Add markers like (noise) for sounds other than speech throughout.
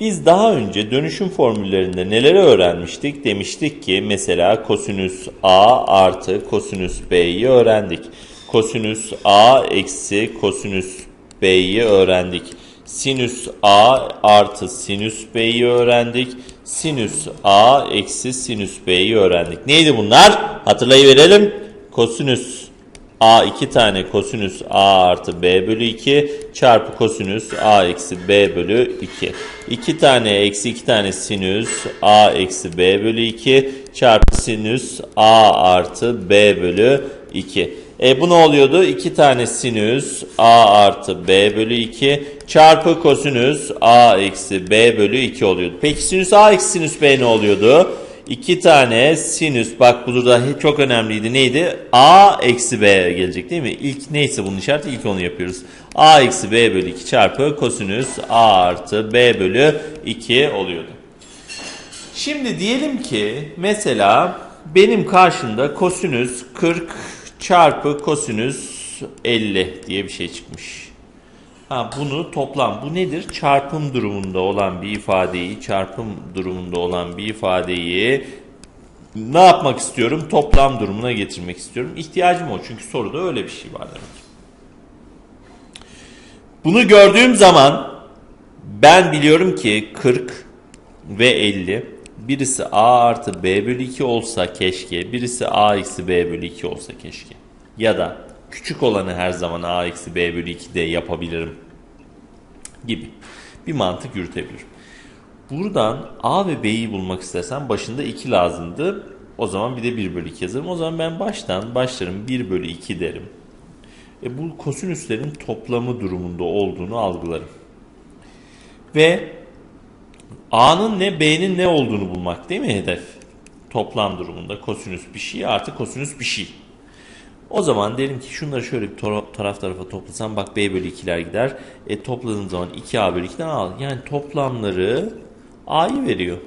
Biz daha önce dönüşüm formüllerinde neleri öğrenmiştik? Demiştik ki mesela kosinüs A artı kosinüs B'yi öğrendik. Kosinüs A eksi kosinüs B'yi öğrendik. Sinüs A artı sinüs B'yi öğrendik. Sinüs A eksi sinüs B'yi öğrendik. Neydi bunlar? Hatırlayıverelim. Kosinüs A 2 tane kosinüs A artı B bölü 2 çarpı kosinüs A eksi B bölü 2. 2 tane eksi 2 tane sinüs A eksi B bölü 2 çarpı sinüs A artı B bölü 2. E bu ne oluyordu? 2 tane sinüs A artı B bölü 2 çarpı kosinüs A eksi B bölü 2 oluyordu. Peki sinüs A eksi sinüs B ne oluyordu? 2 tane sinüs bak burada çok önemliydi neydi? A eksi B gelecek değil mi? İlk neyse bunun işareti ilk onu yapıyoruz. A eksi B bölü 2 çarpı kosinüs A artı B bölü 2 oluyordu. Şimdi diyelim ki mesela benim karşımda kosinüs 40 çarpı kosinüs 50 diye bir şey çıkmış. Ha, bunu toplam bu nedir? Çarpım durumunda olan bir ifadeyi, çarpım durumunda olan bir ifadeyi ne yapmak istiyorum? Toplam durumuna getirmek istiyorum. İhtiyacım o çünkü soruda öyle bir şey var demek. Bunu gördüğüm zaman ben biliyorum ki 40 ve 50 birisi A artı B bölü 2 olsa keşke, birisi A eksi B bölü 2 olsa keşke. Ya da küçük olanı her zaman A eksi B bölü 2 de yapabilirim gibi bir mantık yürütebilirim. Buradan A ve B'yi bulmak istersem başında 2 lazımdı. O zaman bir de 1 bölü 2 yazarım. O zaman ben baştan başlarım 1 bölü 2 derim. E bu kosinüslerin toplamı durumunda olduğunu algılarım. Ve A'nın ne B'nin ne olduğunu bulmak değil mi hedef? Toplam durumunda kosinüs bir şey artı kosinüs bir şey. O zaman derim ki şunları şöyle bir taraf tarafa toplasam bak B bölü 2'ler gider. E topladığım zaman 2A bölü 2'den al. Yani toplamları A'yı veriyor.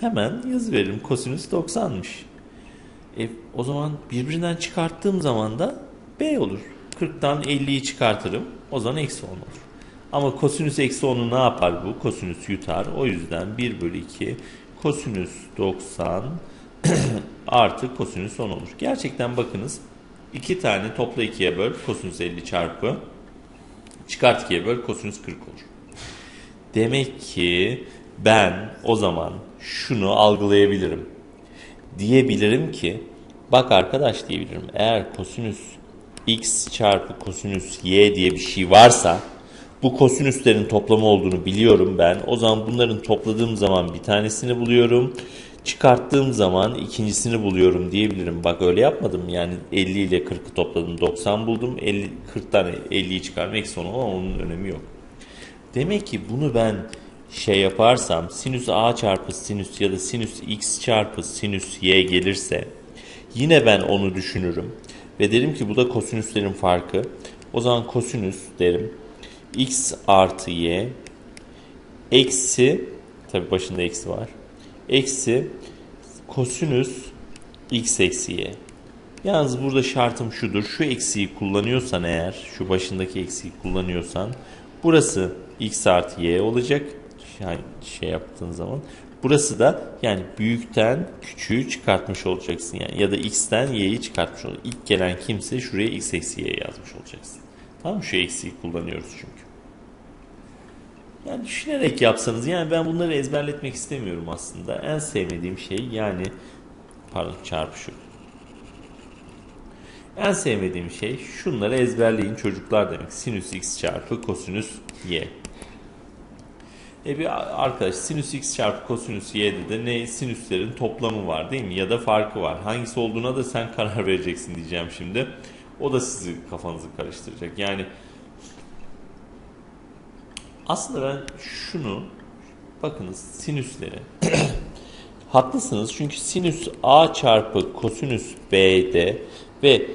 Hemen yaz veririm. Kosinüs 90'mış. E, o zaman birbirinden çıkarttığım zaman da B olur. 40'tan 50'yi çıkartırım. O zaman eksi 10 olur. Ama kosinüs eksi 10'u ne yapar bu? Kosinüs yutar. O yüzden 1 bölü 2 kosinüs 90 (clears throat) artı kosinüs 10 olur. Gerçekten bakınız 2 tane topla 2'ye böl kosinüs 50 çarpı çıkart 2'ye böl kosinüs 40 olur. Demek ki ben o zaman şunu algılayabilirim. Diyebilirim ki bak arkadaş diyebilirim eğer kosinüs x çarpı kosinüs y diye bir şey varsa bu kosinüslerin toplamı olduğunu biliyorum ben. O zaman bunların topladığım zaman bir tanesini buluyorum. Çıkarttığım zaman ikincisini buluyorum diyebilirim. Bak öyle yapmadım. Yani 50 ile 40'ı topladım 90 buldum. 50, 40 tane 50'yi çıkardım. Eksi 10 ama onun önemi yok. Demek ki bunu ben şey yaparsam sinüs a çarpı sinüs ya da sinüs x çarpı sinüs y gelirse yine ben onu düşünürüm. Ve derim ki bu da kosinüslerin farkı. O zaman kosinüs derim x artı y eksi tabi başında eksi var eksi kosinüs x eksi y. Yalnız burada şartım şudur. Şu eksiği kullanıyorsan eğer, şu başındaki eksiği kullanıyorsan burası x artı y olacak. Yani şey yaptığın zaman. Burası da yani büyükten küçüğü çıkartmış olacaksın yani. Ya da x'ten y'yi çıkartmış olacaksın. İlk gelen kimse şuraya x eksi y yazmış olacaksın. Tamam Şu eksiği kullanıyoruz çünkü. Yani düşünerek yapsanız yani ben bunları ezberletmek istemiyorum aslında. En sevmediğim şey yani pardon çarpışıyor. En sevmediğim şey şunları ezberleyin çocuklar demek. Sinüs x çarpı kosinüs y. E bir arkadaş sinüs x çarpı kosinüs y'de de ne sinüslerin toplamı var değil mi? Ya da farkı var. Hangisi olduğuna da sen (laughs) karar vereceksin diyeceğim şimdi. O da sizi kafanızı karıştıracak. Yani aslında ben şunu bakınız sinüsleri (clears throat) haklısınız çünkü sinüs a çarpı kosinüs b'de ve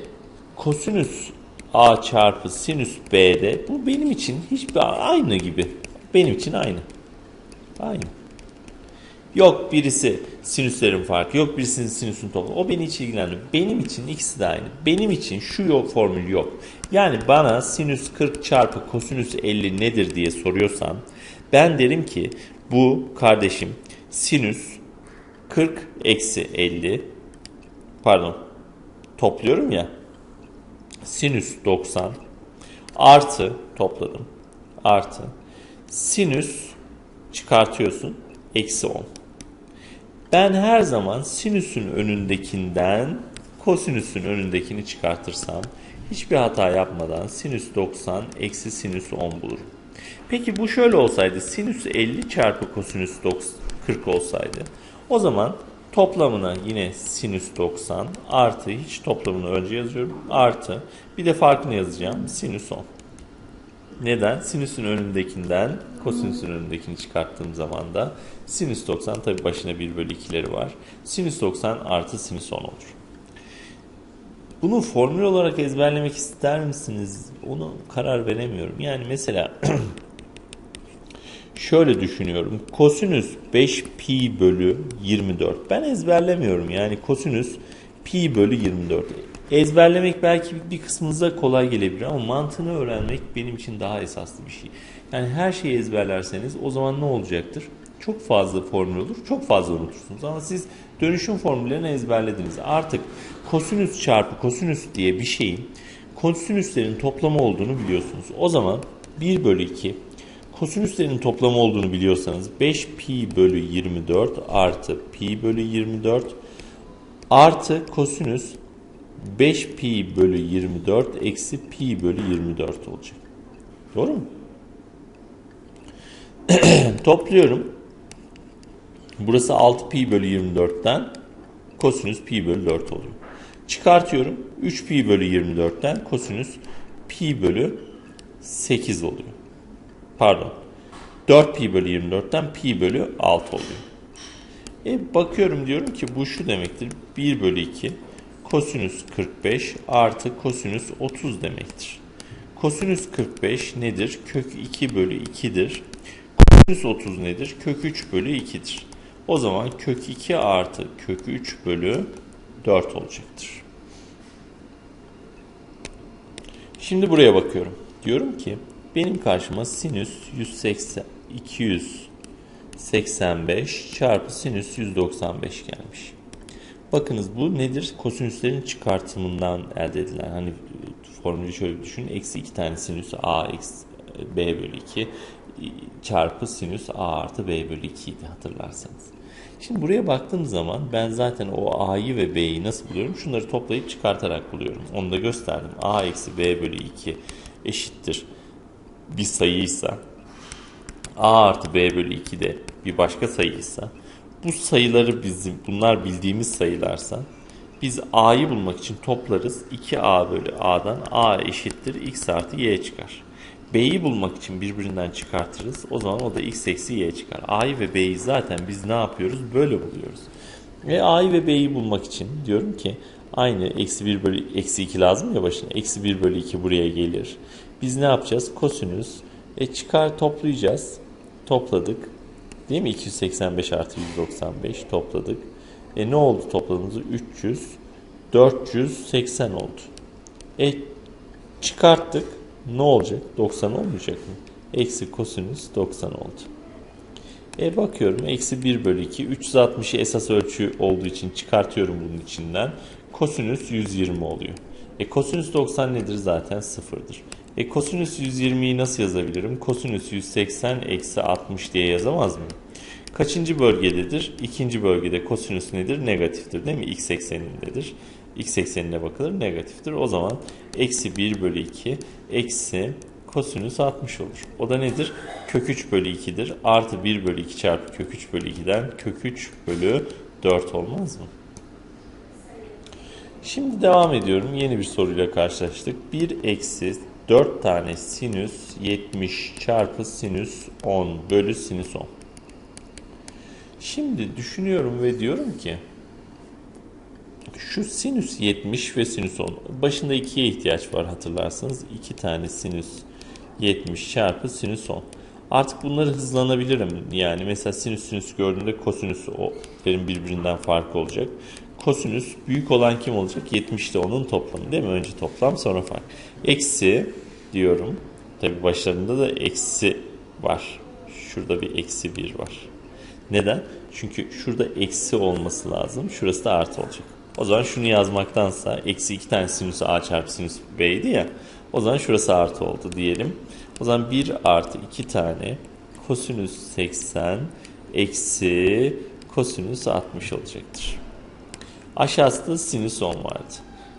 kosinüs a çarpı sinüs b'de bu benim için hiçbir aynı gibi. Benim için aynı. Aynı. Yok birisi sinüslerin farkı, yok birisinin sinüsün toplamı. O beni hiç ilgilenmiyor. Benim için ikisi de aynı. Benim için şu yok formül yok. Yani bana sinüs 40 çarpı kosinüs 50 nedir diye soruyorsan Ben derim ki bu kardeşim sinüs 40 eksi 50 pardon topluyorum ya sinüs 90 artı topladım artı sinüs çıkartıyorsun eksi 10. Ben her zaman sinüsün önündekinden kosinüsün önündekini çıkartırsam hiçbir hata yapmadan sinüs 90 eksi sinüs 10 bulurum. Peki bu şöyle olsaydı sinüs 50 çarpı kosinüs 40 olsaydı o zaman toplamına yine sinüs 90 artı hiç toplamını önce yazıyorum artı bir de farkını yazacağım sinüs 10. Neden? Sinüsün önündekinden kosinüsün önündekini çıkarttığım zaman da sinüs 90 tabi başına 1 bölü 2'leri var. Sinüs 90 artı sinüs 10 olur. Bunu formül olarak ezberlemek ister misiniz? Onu karar veremiyorum. Yani mesela (clears throat) şöyle düşünüyorum. Kosinüs 5 pi bölü 24. Ben ezberlemiyorum. Yani kosinüs pi bölü 24. Ezberlemek belki bir kısmınıza kolay gelebilir ama mantığını öğrenmek benim için daha esaslı bir şey. Yani her şeyi ezberlerseniz o zaman ne olacaktır? Çok fazla formül olur, çok fazla unutursunuz. Ama siz dönüşüm formüllerini ezberlediniz. Artık kosinüs çarpı kosinüs diye bir şeyin kosinüslerin toplamı olduğunu biliyorsunuz. O zaman 1 bölü 2 kosinüslerin toplamı olduğunu biliyorsanız 5 pi bölü 24 artı pi bölü 24 artı kosinüs 5 pi bölü 24 eksi pi bölü 24 olacak. Doğru mu? (clears throat) Topluyorum. Burası 6 pi bölü 24'ten kosinüs pi bölü 4 oluyor. Çıkartıyorum. 3 pi bölü 24'ten kosinüs pi bölü 8 oluyor. Pardon. 4 pi bölü 24'ten pi bölü 6 oluyor. E bakıyorum diyorum ki bu şu demektir. 1 bölü 2 kosinüs 45 artı kosinüs 30 demektir. Kosinüs 45 nedir? Kök 2 bölü 2'dir. Kosinüs 30 nedir? Kök 3 bölü 2'dir. O zaman kök 2 artı kök 3 bölü 4 olacaktır. Şimdi buraya bakıyorum. Diyorum ki benim karşıma sinüs 180 285 çarpı sinüs 195 gelmiş. Bakınız bu nedir? Kosinüslerin çıkartımından elde edilen. Hani formülü şöyle düşünün. Eksi 2 tane sinüs a eksi b bölü 2 çarpı sinüs a artı b bölü 2 idi hatırlarsanız. Şimdi buraya baktığım zaman ben zaten o a'yı ve b'yi nasıl buluyorum? Şunları toplayıp çıkartarak buluyorum. Onu da gösterdim. a eksi b bölü 2 eşittir bir sayıysa a artı b bölü 2 de bir başka sayıysa bu sayıları bizim bunlar bildiğimiz sayılarsa biz a'yı bulmak için toplarız. 2a bölü a'dan a eşittir x artı y çıkar. B'yi bulmak için birbirinden çıkartırız. O zaman o da x eksi y çıkar. a'yı ve b'yi zaten biz ne yapıyoruz? Böyle buluyoruz. Ve a'yı ve b'yi bulmak için diyorum ki aynı eksi 1 bölü eksi 2 lazım ya başına. Eksi 1 bölü 2 buraya gelir. Biz ne yapacağız? Kosinüs. E çıkar toplayacağız. Topladık. Değil mi? 285 artı 195 topladık. E ne oldu topladığımızda? 300, 480 oldu. E çıkarttık. Ne olacak? 90 olmayacak mı? Eksi kosinüs 90 oldu. E bakıyorum. Eksi 1 bölü 2. 360'ı esas ölçü olduğu için çıkartıyorum bunun içinden. Kosinüs 120 oluyor. E kosinüs 90 nedir? Zaten sıfırdır. E kosinüs 120'yi nasıl yazabilirim? Kosinüs 180 eksi 60 diye yazamaz mıyım? Kaçıncı bölgededir? İkinci bölgede kosinüs nedir? Negatiftir değil mi? X eksenindedir. X eksenine bakılır negatiftir. O zaman eksi 1 bölü 2 eksi kosinüs 60 olur. O da nedir? Kök 3 bölü 2'dir. Artı 1 bölü 2 çarpı kök 3 bölü 2'den kök 3 bölü 4 olmaz mı? Şimdi devam ediyorum. Yeni bir soruyla karşılaştık. 1 eksi 4 tane sinüs 70 çarpı sinüs 10 bölü sinüs 10. Şimdi düşünüyorum ve diyorum ki şu sinüs 70 ve sinüs 10. Başında ikiye ihtiyaç var hatırlarsanız. 2 tane sinüs 70 çarpı sinüs 10. Artık bunları hızlanabilirim. Yani mesela sinüs sinüs gördüğümde kosinüs benim birbirinden farkı olacak. Kosinüs büyük olan kim olacak? 70 ile onun toplamı değil mi? Önce toplam sonra fark. Eksi diyorum. Tabi başlarında da eksi var. Şurada bir eksi 1 var. Neden? Çünkü şurada eksi olması lazım. Şurası da artı olacak. O zaman şunu yazmaktansa eksi 2 tane sinüs a çarpı sinüs b'ydi ya. O zaman şurası artı oldu diyelim. O zaman 1 artı 2 tane kosinüs 80 eksi kosinüs 60 olacaktır. Aşağısında sinüs 10 vardı.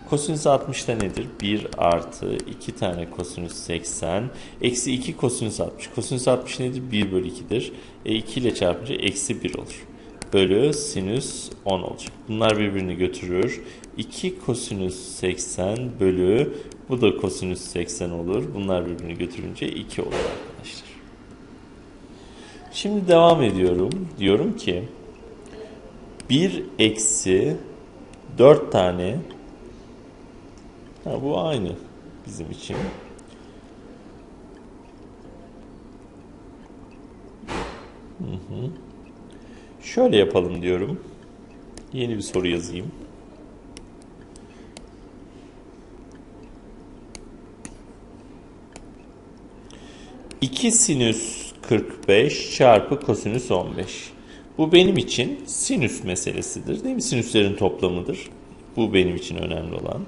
Kosinüs 60'ta nedir? 1 artı 2 tane kosinüs 80 eksi 2 kosinüs 60. Kosinüs 60 nedir? 1 bölü 2'dir. E 2 ile çarpınca eksi 1 olur. Bölü sinüs 10 olacak. Bunlar birbirini götürür. 2 kosinüs 80 bölü bu da kosinüs 80 olur. Bunlar birbirini götürünce 2 olur arkadaşlar. Şimdi devam ediyorum. Diyorum ki 1 eksi 4 tane ha, bu aynı bizim için. Hı. Şöyle yapalım diyorum. Yeni bir soru yazayım. İki sinüs 45 çarpı kosinüs 15. Bu benim için sinüs meselesidir. Değil mi? Sinüslerin toplamıdır. Bu benim için önemli olan.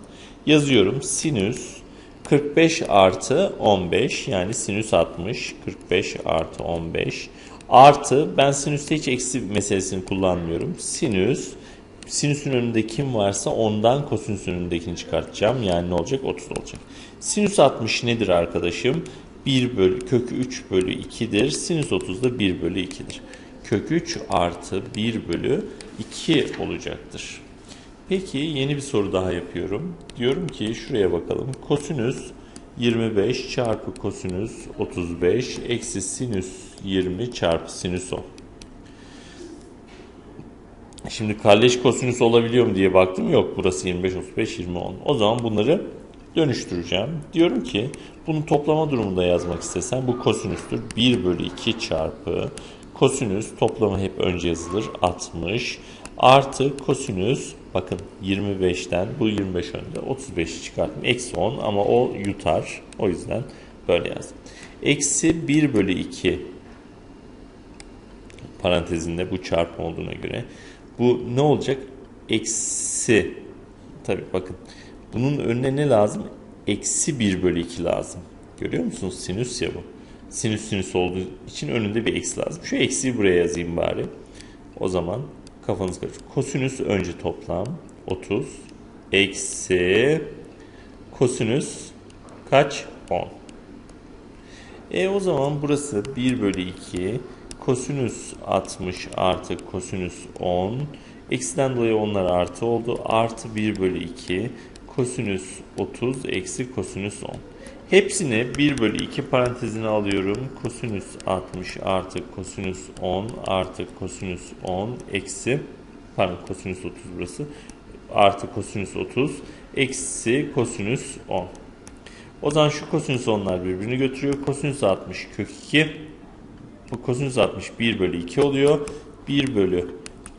Yazıyorum sinüs 45 artı 15 yani sinüs 60 45 artı 15 artı ben sinüste hiç eksi meselesini kullanmıyorum. Sinüs sinüsün önünde kim varsa ondan kosinüsün önündekini çıkartacağım. Yani ne olacak? 30 olacak. Sinüs 60 nedir arkadaşım? 1 bölü kök 3 bölü 2'dir. Sinüs 30 da 1 bölü 2'dir. Kök 3 artı 1 bölü 2 olacaktır. Peki yeni bir soru daha yapıyorum. Diyorum ki şuraya bakalım. Kosinüs 25 çarpı kosinüs 35 eksi sinüs 20 çarpı sinüs 10. Şimdi kalleş kosinüs olabiliyor mu diye baktım. Yok burası 25, 35, 20, 10. O zaman bunları dönüştüreceğim. Diyorum ki bunu toplama durumunda yazmak istesem bu kosinüstür. 1 bölü 2 çarpı kosinüs toplamı hep önce yazılır. 60 artı kosinüs bakın 25'ten bu 25 önde 35'i çıkarttım. Eksi 10 ama o yutar. O yüzden böyle yazdım. Eksi 1 bölü 2 parantezinde bu çarpım olduğuna göre bu ne olacak? Eksi tabi bakın bunun önüne ne lazım? Eksi 1 bölü 2 lazım. Görüyor musunuz? Sinüs ya bu. Sinüs sinüs olduğu için önünde bir eksi lazım. Şu eksiyi buraya yazayım bari. O zaman kafanız karışır. Kosinüs önce toplam 30 eksi kosinüs kaç? 10. E o zaman burası 1 bölü 2 kosinüs 60 artı kosinüs 10 eksiden dolayı onlar artı oldu. Artı 1 bölü 2 kosinüs 30 eksi kosinüs 10. Hepsini 1 bölü 2 parantezine alıyorum. Kosinüs 60 artı kosinüs 10 artı kosinüs 10 eksi pardon kosinüs 30 burası artı kosinüs 30 eksi kosinüs 10. O zaman şu kosinüs 10'lar birbirini götürüyor. Kosinüs 60 kök 2 bu kosinüs 60 1 bölü 2 oluyor. 1 bölü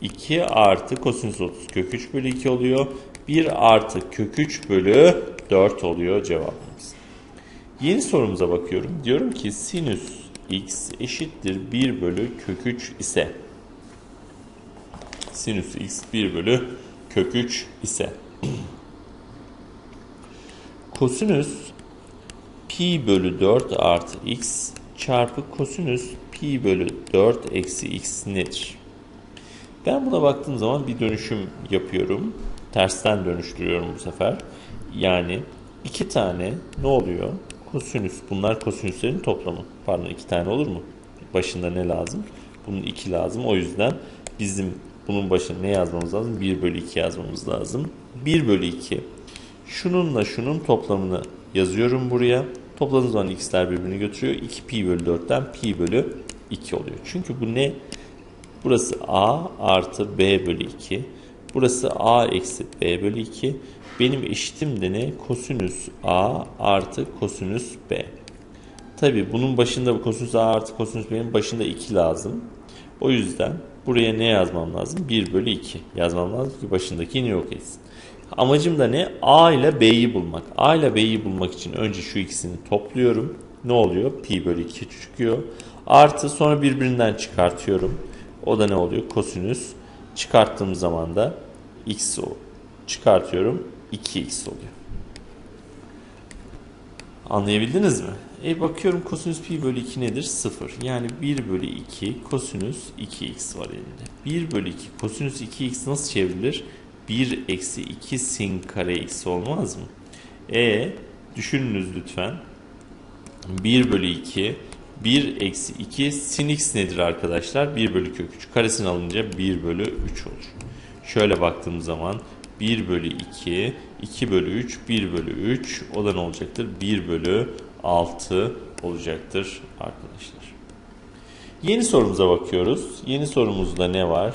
2 artı kosinüs 30 kök 3 bölü 2 oluyor. 1 artı kök 3 bölü 4 oluyor cevabımız. Yeni sorumuza bakıyorum. Diyorum ki sinüs x eşittir 1 bölü kök 3 ise sinüs x 1 bölü kök 3 ise (clears throat) kosinüs pi bölü 4 artı x çarpı kosinüs pi bölü 4 eksi x nedir? Ben buna baktığım zaman bir dönüşüm yapıyorum. Tersten dönüştürüyorum bu sefer. Yani iki tane ne oluyor? Kosinüs. Bunlar kosinüslerin toplamı. Pardon iki tane olur mu? Başında ne lazım? Bunun iki lazım. O yüzden bizim bunun başına ne yazmamız lazım? 1 bölü 2 yazmamız lazım. 1 bölü 2. Şununla şunun toplamını yazıyorum buraya. Topladığınız zaman x'ler birbirini götürüyor. 2 pi bölü 4'ten pi bölü 2 oluyor. Çünkü bu ne? Burası a artı b bölü 2. Burası a eksi b bölü 2. Benim eşitim de ne? Kosinüs a artı kosinüs b. Tabi bunun başında kosinüs a artı kosinüs b'nin başında 2 lazım. O yüzden buraya ne yazmam lazım? 1 bölü 2 yazmam lazım ki başındakini yok etsin. Amacım da ne? A ile B'yi bulmak. A ile B'yi bulmak için önce şu ikisini topluyorum. Ne oluyor? Pi bölü 2 çıkıyor. Artı sonra birbirinden çıkartıyorum. O da ne oluyor? Kosinüs. Çıkarttığım zaman da x. Çıkartıyorum. 2x oluyor. Anlayabildiniz mi? E bakıyorum kosinüs pi bölü 2 nedir? 0. Yani 1 bölü 2 kosinüs 2x var elinde. 1 bölü 2 kosinüs 2x nasıl çevrilir? 1 eksi 2 sin kare x olmaz mı? E düşününüz lütfen. 1 bölü 2 1 eksi 2 sin x nedir arkadaşlar? 1 bölü kök 3. Karesini alınca 1 bölü 3 olur. Şöyle baktığım zaman 1 bölü 2, 2 bölü 3, 1 bölü 3 o da ne olacaktır? 1 bölü 6 olacaktır arkadaşlar. Yeni sorumuza bakıyoruz. Yeni sorumuzda ne var?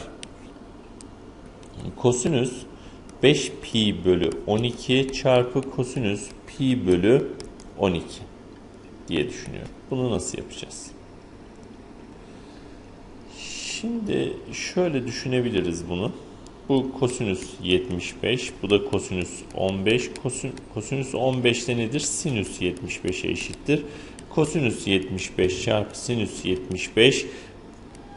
Kosinüs 5 pi bölü 12 çarpı kosinüs pi bölü 12 diye düşünüyorum. Bunu nasıl yapacağız? Şimdi şöyle düşünebiliriz bunu. Bu kosinüs 75, bu da kosinüs 15. Kosin, kosinüs 15'te nedir? Sinüs 75'e eşittir. Kosinüs 75 çarpı sinüs 75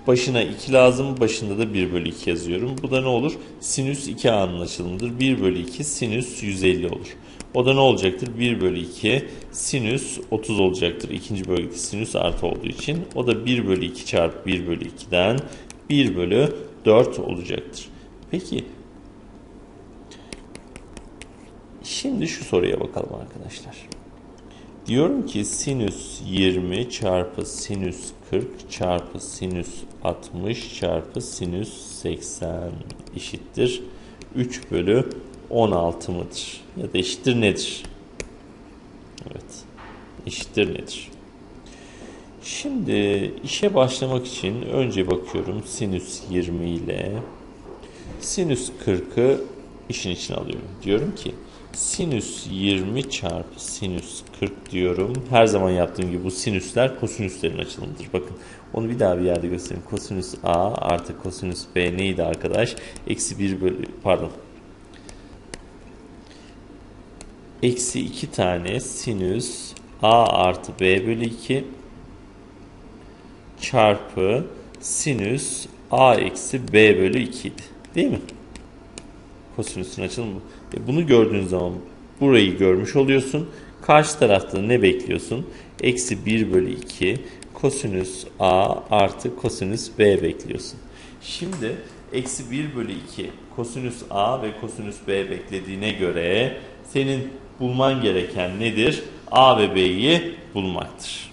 Başına 2 lazım. Başında da 1 bölü 2 yazıyorum. Bu da ne olur? Sinüs 2a'nın açılımıdır. 1 bölü 2 sinüs 150 olur. O da ne olacaktır? 1 bölü 2 sinüs 30 olacaktır. İkinci bölgede sinüs artı olduğu için. O da 1 bölü 2 çarpı 1 bölü 2'den 1 bölü 4 olacaktır. Peki şimdi şu soruya bakalım arkadaşlar. Diyorum ki sinüs 20 çarpı sinüs 40 çarpı sinüs 60 çarpı sinüs 80 eşittir. 3 bölü 16 mıdır? Ya da eşittir nedir? Evet. Eşittir nedir? Şimdi işe başlamak için önce bakıyorum sinüs 20 ile sinüs 40'ı işin içine alıyorum. Diyorum ki sinüs 20 çarpı sinüs 40 diyorum. Her zaman yaptığım gibi bu sinüsler kosinüslerin açılımıdır. Bakın onu bir daha bir yerde göstereyim. Kosinüs A artı kosinüs B neydi arkadaş? Eksi 1 bölü pardon. Eksi 2 tane sinüs A artı B bölü 2 çarpı sinüs A eksi B bölü 2 idi. Değil mi? Kosinüsün açılımı. E bunu gördüğün zaman burayı görmüş oluyorsun. Karşı tarafta ne bekliyorsun? Eksi 1 bölü 2 kosinüs A artı kosinüs B bekliyorsun. Şimdi eksi 1 bölü 2 kosinüs A ve kosinüs B beklediğine göre senin bulman gereken nedir? A ve B'yi bulmaktır.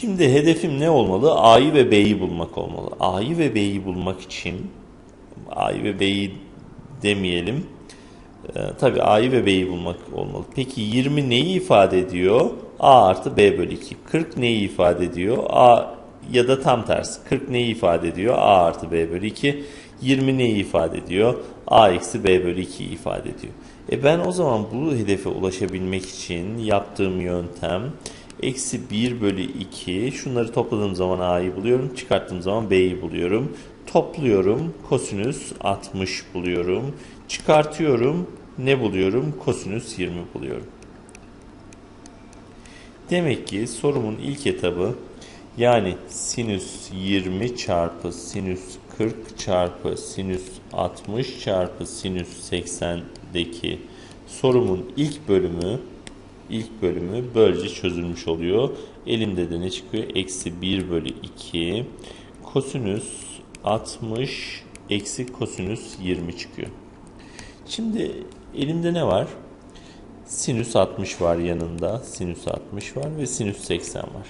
Şimdi hedefim ne olmalı? A'yı ve B'yi bulmak olmalı. A'yı ve B'yi bulmak için A'yı ve B'yi demeyelim. Ee, tabii A'yı ve B'yi bulmak olmalı. Peki 20 neyi ifade ediyor? A artı B bölü 2. 40 neyi ifade ediyor? A ya da tam tersi. 40 neyi ifade ediyor? A artı B bölü 2. 20 neyi ifade ediyor? A eksi B bölü 2'yi ifade ediyor. E ben o zaman bu hedefe ulaşabilmek için yaptığım yöntem eksi 1 bölü 2 şunları topladığım zaman A'yı buluyorum. Çıkarttığım zaman B'yi buluyorum. Topluyorum. Kosinüs 60 buluyorum. Çıkartıyorum. Ne buluyorum? Kosinüs 20 buluyorum. Demek ki sorumun ilk etabı yani sinüs 20 çarpı sinüs 40 çarpı sinüs 60 çarpı sinüs 80'deki sorumun ilk bölümü ilk bölümü böylece çözülmüş oluyor. Elimde de ne çıkıyor? Eksi 1 bölü 2 kosinüs 60 eksi kosinüs 20 çıkıyor. Şimdi elimde ne var? Sinüs 60 var yanında. Sinüs 60 var ve sinüs 80 var.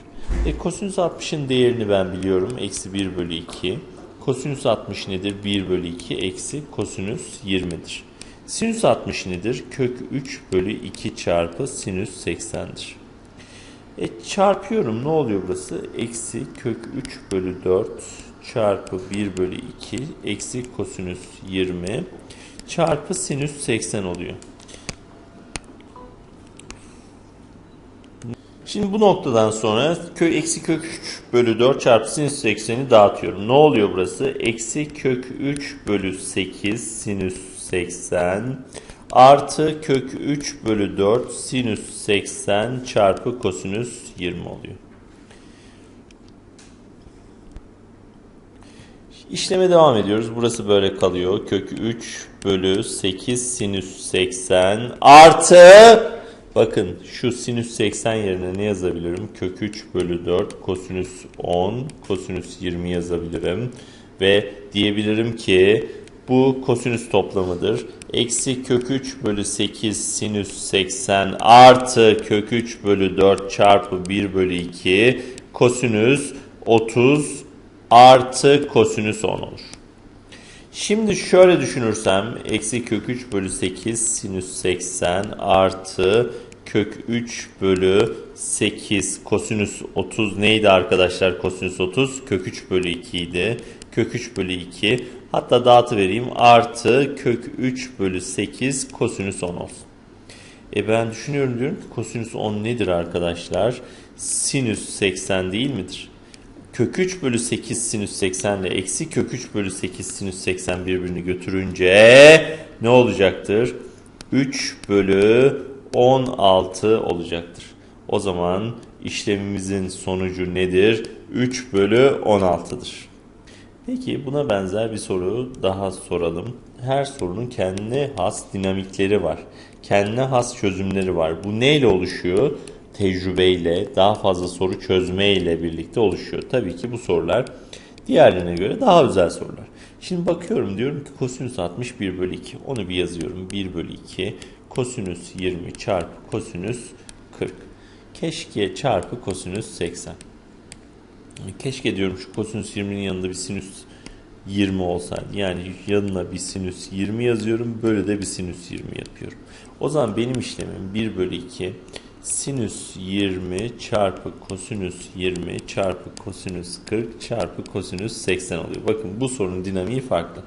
E, kosinüs 60'ın değerini ben biliyorum. Eksi 1 bölü 2. Kosinüs 60 nedir? 1 bölü 2 eksi kosinüs 20'dir. Sinüs 60 nedir? Kök 3 bölü 2 çarpı sinüs 80'dir. E, çarpıyorum. Ne oluyor burası? Eksi kök 3 bölü 4 çarpı 1 bölü 2 eksi kosinüs 20 çarpı sinüs 80 oluyor. Şimdi bu noktadan sonra kök eksi kök 3 bölü 4 çarpı sinüs 80'i dağıtıyorum. Ne oluyor burası? Eksi kök 3 bölü 8 sinüs 80 Artı kök 3 bölü 4 sinüs 80 çarpı kosinüs 20 oluyor. İşleme devam ediyoruz. Burası böyle kalıyor. Kök 3 bölü 8 sinüs 80 artı bakın şu sinüs 80 yerine ne yazabilirim? Kök 3 bölü 4 kosinüs 10 kosinüs 20 yazabilirim. Ve diyebilirim ki bu kosinüs toplamıdır. Eksi kök 3 bölü 8 sinüs 80 artı kök 3 bölü 4 çarpı 1 bölü 2 kosinüs 30 artı kosinüs 10 olur. Şimdi şöyle düşünürsem eksi kök 3 bölü 8 sinüs 80 artı kök 3 bölü 8 kosinüs 30 neydi arkadaşlar kosinüs 30? Kök 3 bölü 2 idi. Kök 3 bölü 2 hatta dağıtı vereyim artı kök 3 bölü 8 kosinüs 10 olsun. E ben düşünüyorum diyorum ki kosinüs 10 nedir arkadaşlar? Sinüs 80 değil midir? Kök 3 bölü 8 sinüs 80 ile eksi kök 3 bölü 8 sinüs 80 birbirini götürünce ne olacaktır? 3 bölü 16 olacaktır. O zaman işlemimizin sonucu nedir? 3 bölü 16'dır. Peki buna benzer bir soru daha soralım. Her sorunun kendine has dinamikleri var. Kendine has çözümleri var. Bu neyle oluşuyor? Tecrübeyle, daha fazla soru çözmeyle birlikte oluşuyor. Tabii ki bu sorular diğerlerine göre daha özel sorular. Şimdi bakıyorum diyorum ki kosinüs 60 1 bölü 2. Onu bir yazıyorum. 1 bölü 2 kosinüs 20 çarpı kosinüs 40. Keşke çarpı kosinüs 80. Keşke diyorum şu kosinüs 20'nin yanında bir sinüs 20 olsaydı. Yani yanına bir sinüs 20 yazıyorum. Böyle de bir sinüs 20 yapıyorum. O zaman benim işlemim 1 bölü 2 sinüs 20 çarpı kosinüs 20 çarpı kosinüs 40 çarpı kosinüs 80 oluyor. Bakın bu sorunun dinamiği farklı.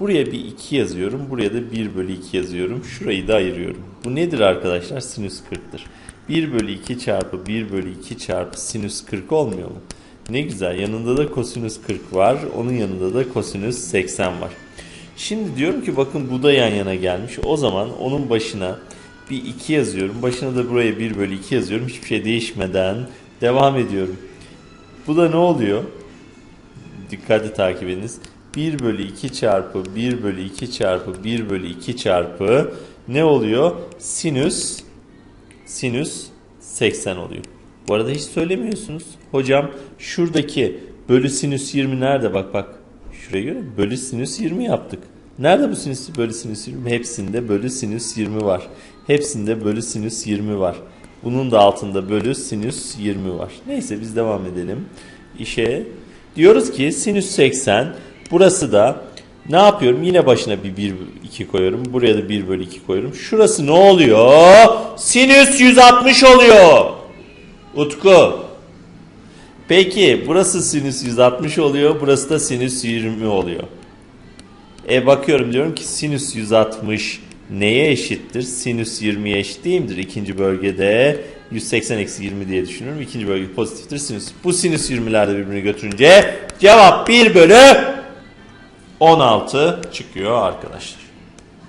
Buraya bir 2 yazıyorum. Buraya da 1 bölü 2 yazıyorum. Şurayı da ayırıyorum. Bu nedir arkadaşlar? Sinüs 40'tır. 1 bölü 2 çarpı 1 bölü 2 çarpı sinüs 40 olmuyor mu? Ne güzel. Yanında da kosinüs 40 var. Onun yanında da kosinüs 80 var. Şimdi diyorum ki bakın bu da yan yana gelmiş. O zaman onun başına bir 2 yazıyorum. Başına da buraya 1 bölü 2 yazıyorum. Hiçbir şey değişmeden devam ediyorum. Bu da ne oluyor? Dikkatli takip ediniz. 1 bölü 2 çarpı 1 bölü 2 çarpı 1 bölü 2 çarpı ne oluyor? Sinüs sinüs 80 oluyor. Bu arada hiç söylemiyorsunuz. Hocam şuradaki bölü sinüs 20 nerede? Bak bak. Şuraya göre bölü sinüs 20 yaptık. Nerede bu sinüs bölü sinüs 20? Hepsinde bölü sinüs 20 var. Hepsinde bölü sinüs 20 var. Bunun da altında bölü sinüs 20 var. Neyse biz devam edelim. İşe diyoruz ki sinüs 80 burası da ne yapıyorum? Yine başına bir 1 2 koyuyorum. Buraya da 1 bölü 2 koyuyorum. Şurası ne oluyor? Sinüs 160 oluyor. Utku. Peki burası sinüs 160 oluyor. Burası da sinüs 20 oluyor. E bakıyorum diyorum ki sinüs 160 neye eşittir? Sinüs 20'ye eşit değil midir? İkinci bölgede 180 eksi 20 diye düşünüyorum. İkinci bölge pozitiftir sinüs. Bu sinüs 20'ler de birbirini götürünce cevap 1 bölü 16 çıkıyor arkadaşlar.